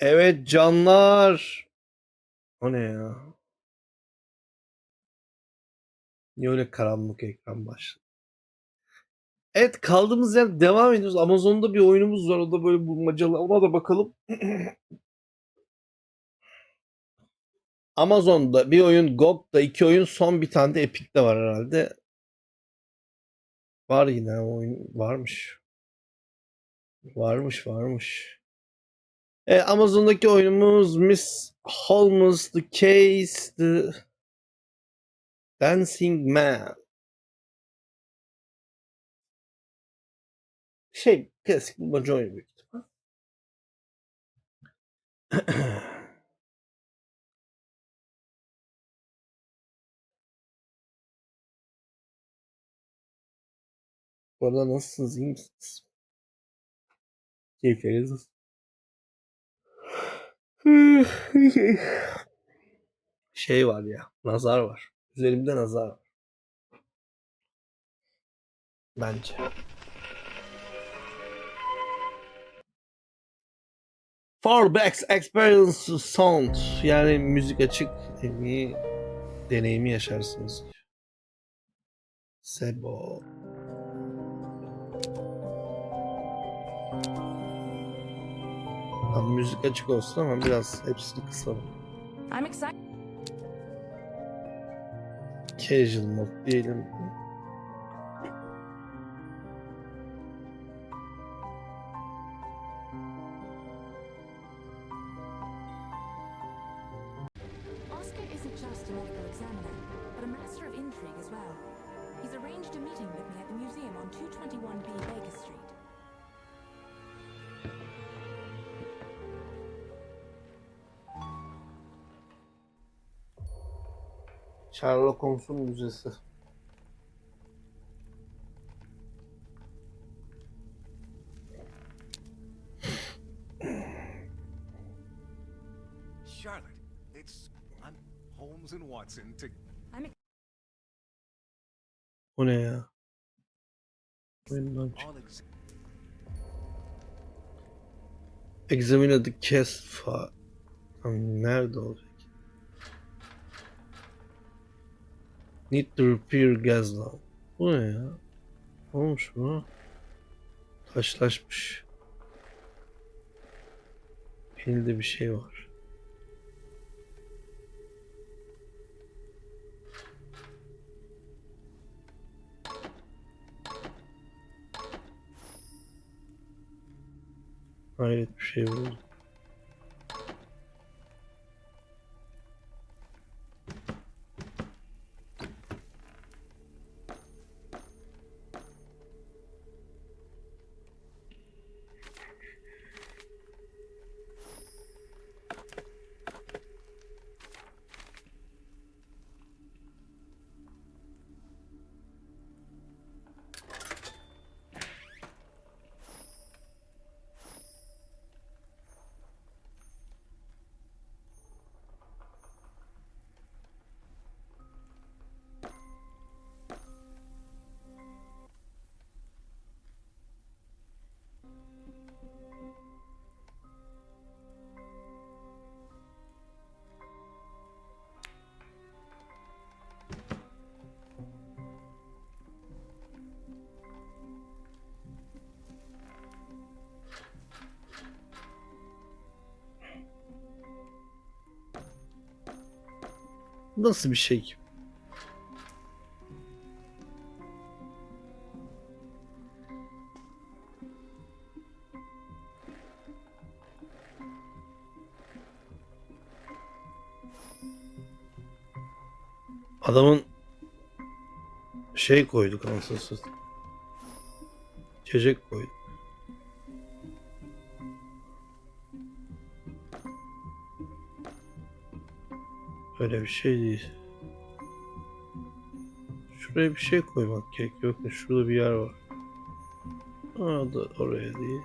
Evet canlar. O ne ya? Niye öyle karanlık ekran başladı? Evet kaldığımız yer devam ediyoruz. Amazon'da bir oyunumuz var. O da böyle bulmacalı. Ona da bakalım. Amazon'da bir oyun, GOG'da iki oyun, son bir tane de Epic'te var herhalde. Var yine oyun varmış. Varmış varmış. E, Amazon'daki oyunumuz Miss Holmes, The Case, The Dancing Man. Şey, klasik bulmaca oyunu büyük ihtimal. Bu arada nasılsınız, iyi misiniz? Keyifleriniz nasıl? Şey var ya, nazar var. Üzerimde nazar var. Bence. Farbacks Experience Sound yani müzik açık deneyimi, deneyimi yaşarsınız. Sebo. Abi müzik açık olsun ama biraz hepsini kısalım. I'm excited. Casual mod diyelim. Sherlock Holmes'un müzesi. Charlotte, it's I'm Holmes and Watson to I'm O ne ya? Oyundan all ex- Examine the case file. Nerede olacak? Need to repair gas lamp. Bu ne ya? Olmuş bu? Taşlaşmış. Elinde bir şey var. Hayret bir şey oldu. Nasıl bir şey? Adamın şey koyduk anasını. İçecek koyduk. Öyle bir şey değil. Şuraya bir şey koymak gerek yok? Şurada bir yer var. Aa da oraya değil.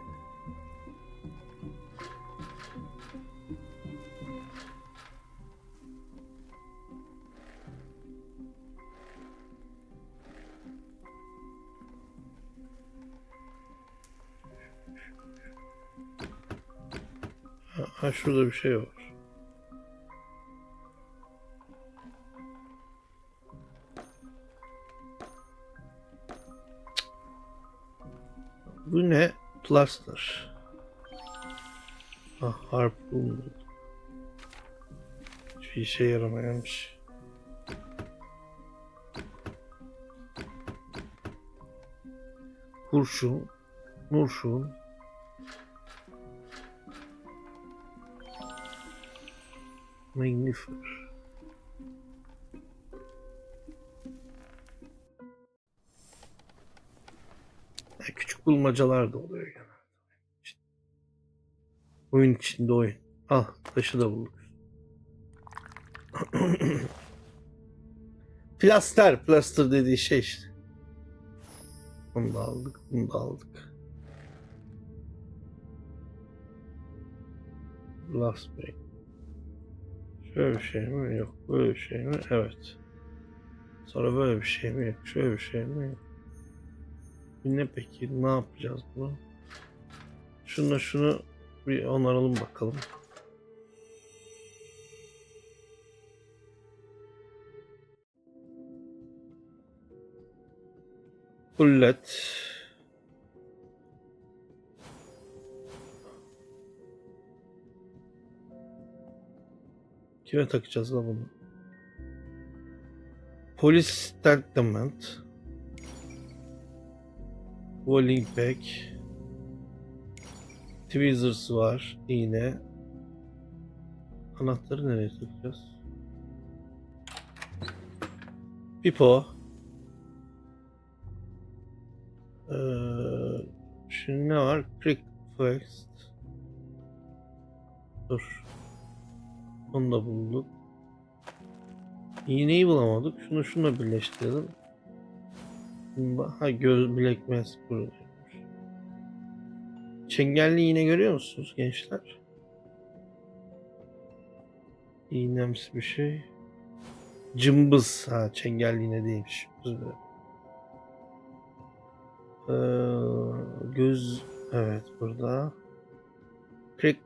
Ha şurada bir şey var. Bu ne? Plaster. Ah harpun. Hiçbir işe yaramayanmış. Kurşun. Nurşun. Magnifer. Bulmacalar da oluyor genelde. İşte. Oyun içinde oyun. Al taşı da bulduk. Plaster, plaster dediği şey işte. Bunu da aldık, bunu da aldık. Last break. Şöyle bir şey mi? Yok. Böyle bir şey mi? Evet. Sonra böyle bir şey mi? Yok. Şöyle bir şey mi? Yok. Ne peki? Ne yapacağız bunu? Şunu şunu bir onaralım bakalım. Bullet. Kime takacağız la bunu? Polis Statement. Walling Pack. Tweezers var. iğne. Anahtarı nereye takacağız? Pipo. Ee, şimdi ne var? Crick First. Dur. Onu da bulduk. İğneyi bulamadık. Şunu şununla birleştirelim. Ha göz Black Mask buradaymış. Çengelli iğne görüyor musunuz gençler? İğnemsi bir şey. Cımbız. Ha çengelli iğne değilmiş. Ee, göz evet burada. Crack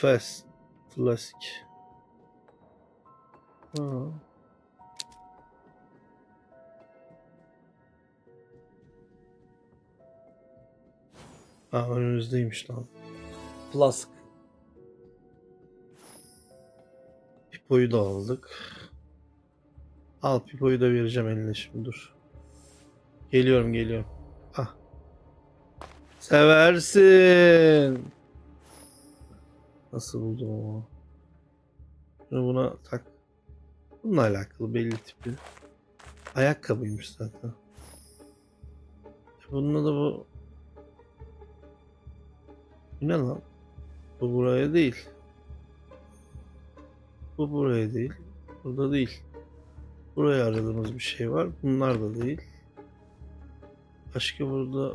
Fast Flask. Ha. Ha önümüzdeymiş lan. Flask. Pipo'yu da aldık. Al Pipo'yu da vereceğim eline şimdi dur. Geliyorum geliyorum. Ah. Seversin. Nasıl buldum ama. Şunu buna tak. Bununla alakalı belli tipi. Ayakkabıymış zaten. Bununla da bu bu ne lan? Bu buraya değil. Bu buraya değil. Burada değil. Buraya aradığımız bir şey var. Bunlar da değil. Başka burada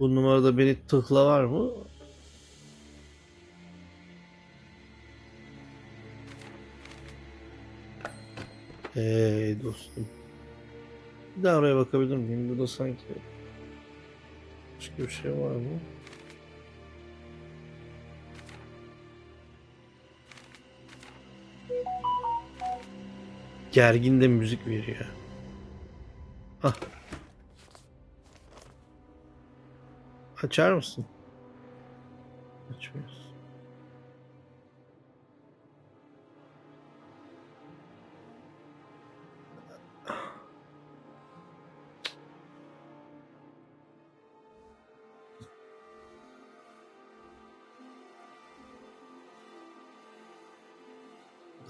bu numarada beni tıkla var mı? Hey dostum. Bir daha oraya bakabilir miyim? Burada sanki başka bir şey var mı? Gergin de müzik veriyor. Ah. Açar mısın? Açmıyorsun.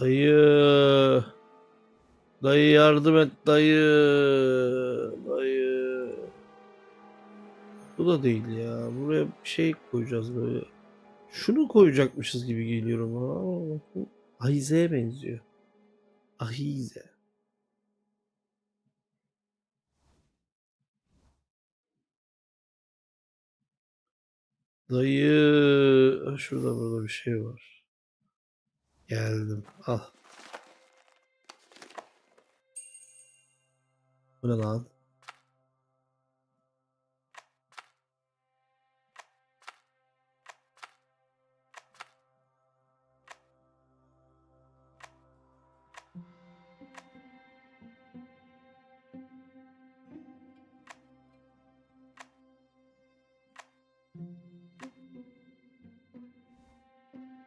Dayı. Dayı yardım et dayı. Dayı. Bu da değil ya. Buraya bir şey koyacağız böyle. Şunu koyacakmışız gibi geliyor bana ama. Ahize'ye benziyor. Ahize. Dayı. Şurada burada bir şey var. Geldim. Al. Bu ne lan?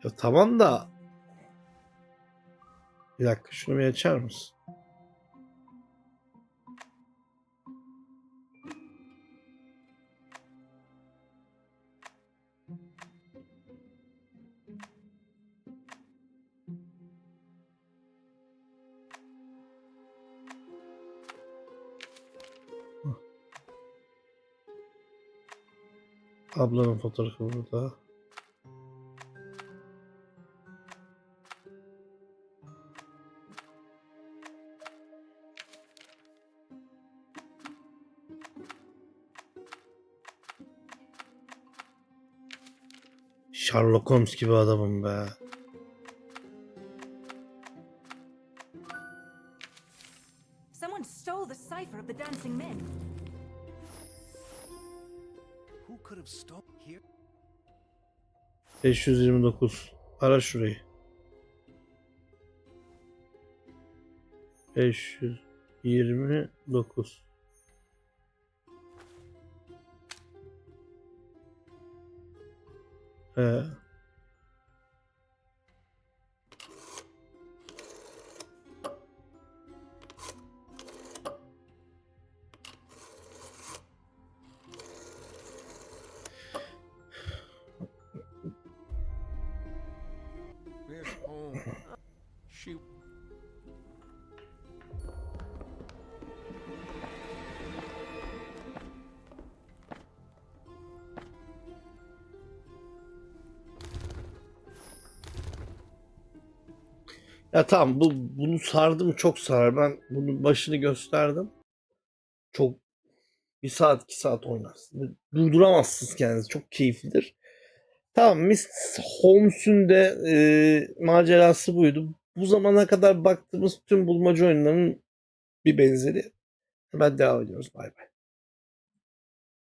Ya tamam da bir dakika şunu bir açar mısın? Ablanın fotoğrafı burada. Sherlock Holmes gibi adamım be. 529. Ara şurayı. 529. He. Ya tamam bu bunu sardım çok sarar. Ben bunun başını gösterdim. Çok bir saat iki saat oynarsın. Durduramazsınız kendinizi. Çok keyiflidir. Tamam Miss Holmes'un de e, macerası buydu. Bu zamana kadar baktığımız tüm bulmaca oyunlarının bir benzeri. Ben devam ediyoruz. Bay bay.